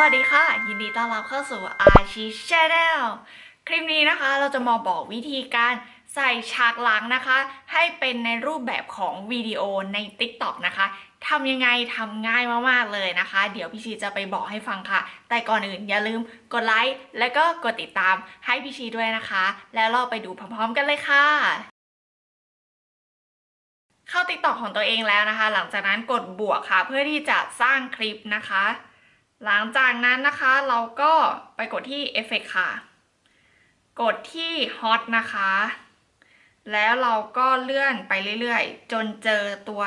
วัสดีค่ะ ยินดีต้อนรับเข้าสู่อาชีชแนลคลิปนี้นะคะเราจะมาบอกวิธีการใส่ฉากหลังนะคะ ให้เป็นในรูปแบบของวิดีโอใน TikTok นะคะทำยังไงทำง่ายมากๆเลยนะคะ เดี๋ยวพี่ชีจะไปบอกให้ฟังค่ะ แต่ก่อนอื่นอย่าลืมกดไลค์และก็กดติดตามให้พี่ชีด้วยนะคะ แล้วเราไปดูพร้อมๆกันเลยค่ะเข้า TikTok ของตัวเองแล้วนะคะ หลังจากนั้นกดบวกค่ะ เพื่อที่จะสร้างคลิปนะคะ หลังจากนั้นนะคะเราก็ไปกดที่ Effect ค่ะ กดที่ Hot นะคะ แล้วเราก็เลื่อนไปเรื่อยๆ จนเจอตัว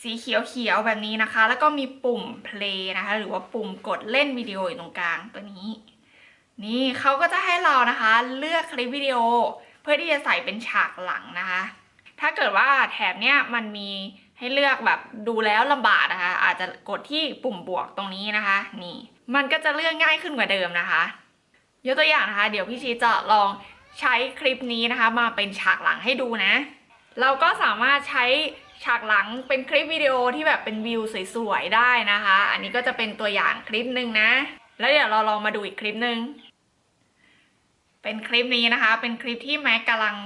สีเขียวๆแบบนี้นะคะ แล้วก็มีปุ่ม play นะคะ หรือว่าปุ่มกดเล่นวิดีโออยู่ตรงกลางตัวนี้ นี่เขาก็จะให้เรานะคะเลือกคลิปวิดีโอ เพื่อที่จะใส่เป็นฉากหลังนะคะ ถ้าเกิดว่าแถบเนี้ยมันมี ให้เลือกแบบดูแล้วลำบากนะคะ อาจจะกดที่ปุ่มบวกตรงนี้นะคะ นี่ มันก็จะเลือกง่ายขึ้นกว่าเดิมนะคะ ยกตัวอย่างนะคะ เดี๋ยวพี่ชีจะลองใช้คลิปนี้นะคะ มาเป็นฉากหลังให้ดูนะ เราก็สามารถใช้ฉากหลังเป็นคลิปวิดีโอที่แบบเป็นวิวสวยๆได้นะคะ อันนี้ก็จะเป็นตัวอย่างคลิปหนึ่งนะ แล้วเดี๋ยวเราลองมาดูอีกคลิปหนึ่งเป็นคลิปนี้นะคะ เป็นคลิปที่แม็กกำลัง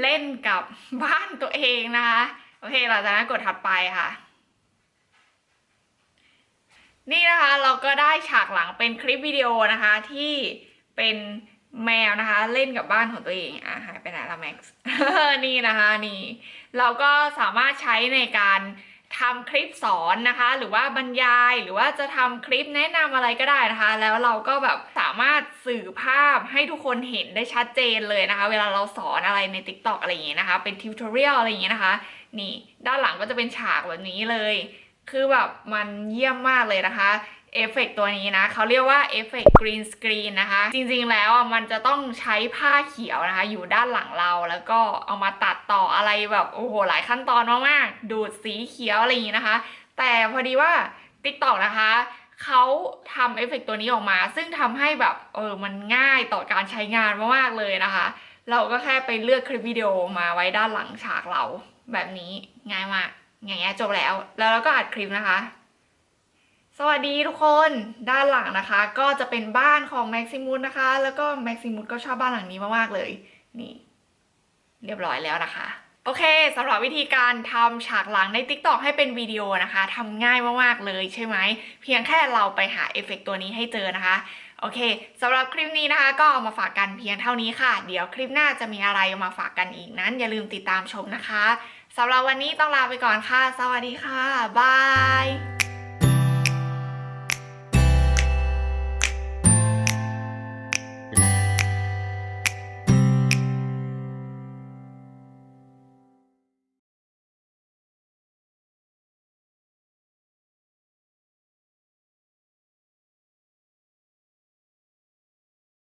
เล่นกับบ้านตัวเองนะคะ เคเราจะนั้นกดถัดไปค่ะ นี่นะคะเราก็ได้ฉากหลังเป็นคลิปวิดีโอนะคะที่เป็นแมวนะคะเล่นกับบ้านของตัวเองอะหายไปไหนละแม็กซ์นี่นะคะนี่ เราก็สามารถใช้ในการ ทำคลิปสอนนะคะ หรือว่าบรรยายหรือว่าจะทำคลิปแนะนำอะไรก็ได้นะคะ แล้วเราก็แบบสามารถสื่อภาพให้ทุกคนเห็นได้ชัดเจนเลยนะคะ เวลาเราสอนอะไรใน TikTok อะไรอย่างเงี้ยนะคะ เป็นทิวทอเรียลอะไรอย่างเงี้ยนะคะ นี่ ด้านหลังก็จะเป็นฉากแบบนี้เลย คือแบบมันเยี่ยมมากเลยนะคะ เอฟเฟกต์ตัวนี้นะเขาเรียกว่าเอฟเฟกต์กรีนสกรีนนะคะ จริงๆแล้วอะมันจะต้องใช้ผ้าเขียวนะคะ อยู่ด้านหลังเราแล้วก็เอามาตัดต่ออะไรแบบโอ้โหหลายขั้นตอนมากๆ ดูดสีเขียวอะไรอย่างนี้นะคะ แต่พอดีว่า TikTok นะคะเขาทำเอฟเฟกต์ตัวนี้ออกมา ซึ่งทำให้แบบเออมันง่ายต่อการใช้งานมากๆเลยนะคะ เราก็แค่ไปเลือกคลิปวิดีโอมาไว้ด้านหลังฉากเราแบบนี้ง่ายมากอย่างเงี้ยจบแล้ว แล้วเราก็อัดคลิปนะคะ สวัสดีทุกคนด้านหลังนะคะ ก็จะเป็นบ้านของแม็กซิมุสนะคะ แล้วก็แม็กซิมุสก็ชอบบ้านหลังนี้มากๆเลย นี่ เรียบร้อยแล้วนะคะ โอเคสำหรับวิธีการทำฉากหลังใน TikTok ให้เป็นวิดีโอนะคะทำง่ายมากๆเลยใช่ไหม เพียงแค่เราไปหาเอฟเฟกต์ตัวนี้ให้เจอนะคะ โอเคสำหรับคลิปนี้นะคะ ก็เอามาฝากกันเพียงเท่านี้ค่ะ เดี๋ยวคลิปหน้าจะมีอะไรมาฝากกันอีกนั้น อย่าลืมติดตามชมนะคะสำหรับวันนี้ต้องลาไปก่อนค่ะ สวัสดีค่ะบาย